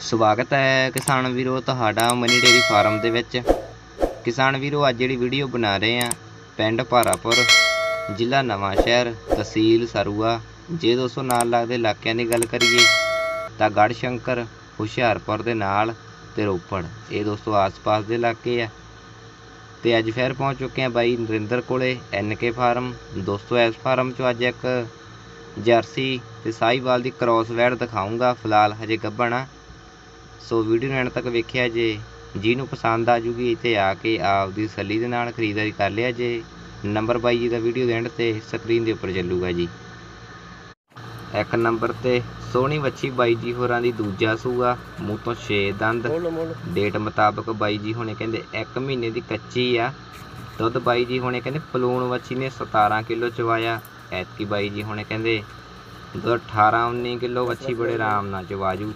ਸਵਾਗਤ ਹੈ ਕਿਸਾਨ ਵੀਰੋ ਤੁਹਾਡਾ ਮਨੀ ਡੇਰੀ ਫਾਰਮ ਦੇ ਵਿੱਚ। ਕਿਸਾਨ ਵੀਰੋ, ਅੱਜ ਜਿਹੜੀ ਵੀਡੀਓ ਬਣਾ ਰਹੇ ਆ ਪਿੰਡ ਭਾਰਾਪੁਰ, ਜ਼ਿਲ੍ਹਾ ਨਵਾਂ ਸ਼ਹਿਰ, ਤਹਿਸੀਲ ਸਰੂਆ। ਜੇ ਦੋਸਤੋ ਨਾਲ ਲੱਗਦੇ ਇਲਾਕਿਆਂ ਦੀ ਗੱਲ ਕਰੀਏ, ਤਾਂ ਗੜ੍ਹ ਸ਼ੰਕਰ ਹੁਸ਼ਿਆਰਪੁਰ ਦੇ ਨਾਲ ਤੇ ਰੋਪੜ। ਇਹ ਦੋਸਤੋ ਆਸ-ਪਾਸ ਦੇ ਇਲਾਕੇ ਆ। ਤੇ ਅੱਜ ਫਿਰ ਪਹੁੰਚ ਚੁੱਕੇ ਆ ਬਾਈ ਨਰਿੰਦਰ ਕੋਲੇ ਐਨਕੇ ਫਾਰਮ। ਦੋਸਤੋ, ਇਸ ਫਾਰਮ 'ਚੋਂ ਅੱਜ ਇੱਕ ਜਰਸੀ ਤੇ ਸਾਹੀਵਾਲ ਦੀ ਕ੍ਰਾਸ ਵੈੜ ਦਿਖਾਉਂਗਾ ਫਿਲਹਾਲ ਹਜੇ ਗੱਭਣ ਆ। ਸੋ ਵੀਡੀਓ ਨੂੰ ਐਂਡ ਤੱਕ ਵੇਖਿਆ ਜੇ ਜਿਹਨੂੰ ਪਸੰਦ ਆ ਜੂਗੀ ਇੱਥੇ ਆ ਕੇ ਆਪਦੀ ਸੱਲੀ ਦੇ ਨਾਲ ਖਰੀਦਦਾਰੀ ਕਰ ਲਿਆ ਜੇ। ਨੰਬਰ ਬਾਈ ਜੀ ਦਾ ਵੀਡੀਓ ਦੇ ਐਂਡ ਤੇ ਸਕਰੀਨ ਦੇ ਉੱਪਰ ਚੱਲੂਗਾ ਜੀ। ਇੱਕ ਨੰਬਰ ਤੇ ਸੋਹਣੀ ਵੱਛੀ ਬਾਈ ਜੀ ਹੋਰਾਂ ਦੀ ਦੂਜਾ ਸੂਆ ਮੂੰਹ ਤੋਂ 6 ਦੰਦ। ਡੇਟ ਮੁਤਾਬਕ ਬਾਈ ਜੀ ਹੁਣੇ ਕਹਿੰਦੇ 1 ਮਹੀਨੇ ਦੀ ਕੱਚੀ ਆ। ਦੁੱਧ ਬਾਈ ਜੀ ਹੁਣੇ ਕਹਿੰਦੇ ਪਲੂਣ ਵੱਛੀ ਨੇ 17 ਕਿਲੋ ਚਵਾਇਆ। ਐਤਕੀ ਬਾਈ ਜੀ ਹੁਣੇ ਕਹਿੰਦੇ ਦੁੱਧ 18 19 ਕਿਲੋ ਵੱਛੀ ਬੜੇ ਆਰਾਮ ਨਾਲ ਚਵਾਜੂ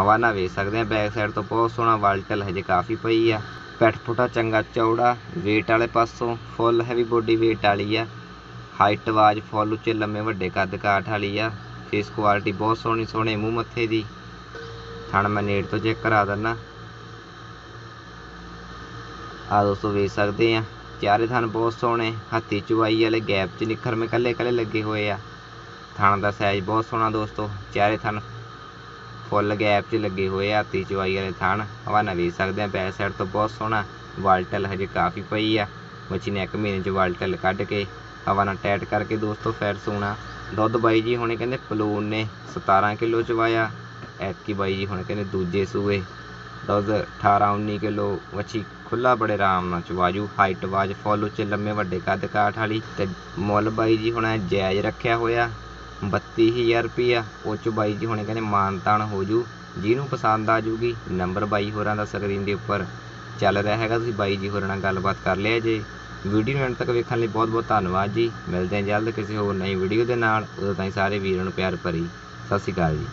ਹਵਾਨਾ ਵੇਖ ਸਕਦੇ ਹਾਂ। ਬੈਕ ਸਾਈਡ ਤੋਂ ਬਹੁਤ ਸੋਹਣਾ ਵਾਲਟਲ ਹਜੇ ਕਾਫੀ ਪਈ ਆ। ਪੈਟ ਫੁੱਟਾ ਚੰਗਾ ਚੌੜਾ, weight ਵਾਲੇ ਪਾਸੋਂ ਫੁੱਲ ਹੈਵੀ ਬੋਡੀ weight ਵਾਲੀ ਆ। ਹਾਈਟ ਵਾਜ ਫੁੱਲ ਉੱਚੇ, ਲੰਮੇ, ਵੱਡੇ, ਕੱਦ, ਕਾਠ ਵਾਲੀ ਆ। ਫੇਸ ਕੁਆਲਿਟੀ ਬਹੁਤ ਸੋਹਣੀ, ਸੋਹਣੇ ਮੂੰਹ ਮੱਥੇ ਦੀ। ਥਣ ਮੈਂ ਨੇੜ ਤੋਂ ਚੈੱਕ ਕਰਾ ਦਿੰਦਾ। ਆ ਦੋਸਤੋ ਵੇਖ ਸਕਦੇ ਆ ਚਾਰੇ ਥਣ ਬਹੁਤ ਸੋਹਣੇ, ਹੱਥੀ ਚੁਆਈ ਵਾਲੇ ਗੈਪ 'ਚ ਨਿਖਰ ਮੇ ਕੱਲੇ ਕੱਲੇ ਲੱਗੇ ਹੋਏ ਆ। ਥਣ ਦਾ ਸਾਈਜ਼ ਬਹੁਤ ਸੋਹਣਾ ਦੋਸਤੋ, ਚਾਰੇ ਥਣ ਫੁੱਲ ਗੈਪ 'ਚ ਲੱਗੇ ਹੋਏ ਆ, ਹੱਥੀ ਚੁਆਈ ਵਾਲੇ ਥਣ ਹਵਾਨਾ ਵੇਖ ਸਕਦੇ ਆ, ਬੈਕ ਸਾਈਡ ਤੋਂ ਬਹੁਤ ਸੋਹਣਾ ਵਾਲਟਲ ਹਜੇ ਕਾਫੀ ਪਈ ਆ। ਬੱਚੀ ਨੇ ਇੱਕ ਮਹੀਨੇ 'ਚ ਵਾਲਟਲ ਕੱਢ ਕੇ ਹਵਾਨਾ ਟੈਟ ਕਰਕੇ ਦੋਸਤੋ ਫੈਰ ਸੋਣਾ। ਦੁੱਧ ਬਾਈ ਜੀ ਹੁਣੇ ਕਹਿੰਦੇ ਪਲੂਨ ਨੇ 17 ਕਿਲੋ ਚਵਾਇਆ, ਐਤਕੀ ਬਾਈ ਜੀ ਹੁਣੇ ਕਹਿੰਦੇ ਦੂਜੇ ਸੂਏ। ਦੁੱਧ 18 19 ਕਿਲੋ ਵੱਛੀ ਖੁੱਲਾ ਬੜੇ ਆਰਾਮ ਨਾਲ ਚਵਾਜੂ। ਹਾਈਟ ਵਾਜ ਫੁੱਲ ਉੱਚੇ ਲੰਮੇ ਵੱਡੇ ਕੱਦ ਕਾਠ ਵਾਲੀ ਤੇ ਮੁੱਲ ਬਾਈ ਜੀ ਹੁਣ ਜਾਇਜ਼ ਰੱਖਿਆ ਹੋਇਆ। 32000 ਰੁਪਿਆ ਉਹ ਚ ਬਾਈ ਜੀ ਹੁਣੇ ਕਹਿੰਦੇ ਮਾਨਤਾਨ ਹੋ ਜੂ। ਜਿਹਨੂੰ ਪਸੰਦ ਆ ਜੂਗੀ, ਨੰਬਰ ਬਾਈ ਹੋਰਾਂ ਦਾ ਸਕਰੀਨ ਦੇ ਉੱਪਰ ਚੱਲ ਰਿਹਾ ਹੈਗਾ। ਤੁਸੀਂ ਬਾਈ ਜੀ ਹੋਰਾਂ ਨਾਲ ਗੱਲਬਾਤ ਕਰ ਲਿਆ ਜੇ। ਵੀਡੀਓ ਨੂੰ ਅੰਤ ਤੱਕ ਵੇਖਣ ਲਈ ਬਹੁਤ ਬਹੁਤ ਧੰਨਵਾਦ ਜੀ। ਮਿਲਦੇ ਹਾਂ ਜਲਦ ਕਿਸੇ ਹੋਰ ਨਈ ਵੀਡੀਓ ਦੇ ਨਾਲ। ਉਦੋਂ ਤਾਈਂ ਸਾਰੇ ਵੀਰਾਂ ਨੂੰ ਪਿਆਰ ਭਰੀ। ਸਤਿ ਸ਼੍ਰੀ ਅਕਾਲ ਜੀ।